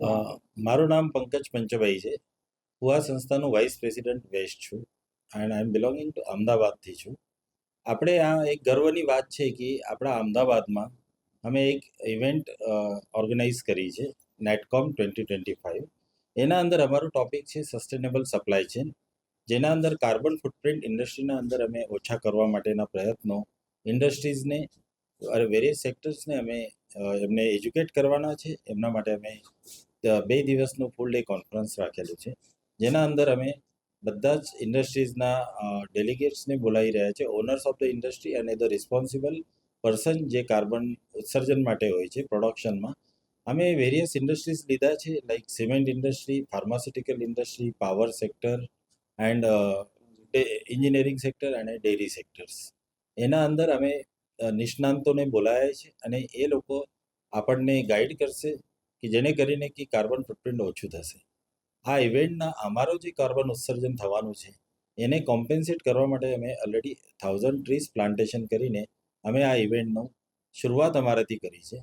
મારું નામ પંકજ પંચભાઈ છે. હું આ સંસ્થાનું વાઇસ પ્રેસિડેન્ટ વેસ્ટ છું and I am belonging to અમદાવાદથી છું. આપણે આ એક ગર્વની વાત છે કે આપણા અમદાવાદમાં અમે એક ઇવેન્ટ ઓર્ગેનાઇઝ કરી છે નેટકોમ ટ્વેન્ટી ટ્વેન્ટી ફાઇવ એના અંદર અમારું ટોપિક છે સસ્ટેનેબલ સપ્લાય ચેન જેના અંદર કાર્બન ફૂટપ્રિન્ટ ઇન્ડસ્ટ્રીના અંદર અમે ઓછા કરવા માટેના પ્રયત્નો ઇન્ડસ્ટ્રીઝને વેરિયસ સેક્ટર્સને અમે એમને એજ્યુકેટ કરવાના છે. એમના માટે અમે બે દિવસનું ફૂલ ડે કોન્ફરન્સ રાખેલું છે. જેના અંદર અમે બધા જ ઇન્ડસ્ટ્રીઝના ડેલિગેટ્સને બોલાવી રહ્યા છે. ઓનર્સ ઓફ ધ ઇન્ડસ્ટ્રી અને ધ રિસ્પોન્સિબલ પર્સન જે કાર્બન ઉત્સર્જન માટે હોય છે પ્રોડક્શનમાં અમે વેરિયસ ઇન્ડસ્ટ્રીઝ લીધા છે like cement industry pharmaceutical industry power sector and engineering sector અને ડેરી સેક્ટર્સ એના અંદર અમે નિષ્ણાંતોને બોલાયા છે અને એ લોકો આપણને ગાઈડ કરશે કે જેને કરીને કે કાર્બન ફૂટપ્રિન્ટ ઓછું થશે. આ ઇવેન્ટના અમારો જે કાર્બન ઉત્સર્જન થવાનું છે, એને કોમ્પેન્સેટ કરવા માટે અમે ઓલરેડી થાઉઝન્ડ ટ્રીઝ પ્લાન્ટેશન કરીને અમે આ ઇવેન્ટનું શરૂઆત અમારાથી કરી છે.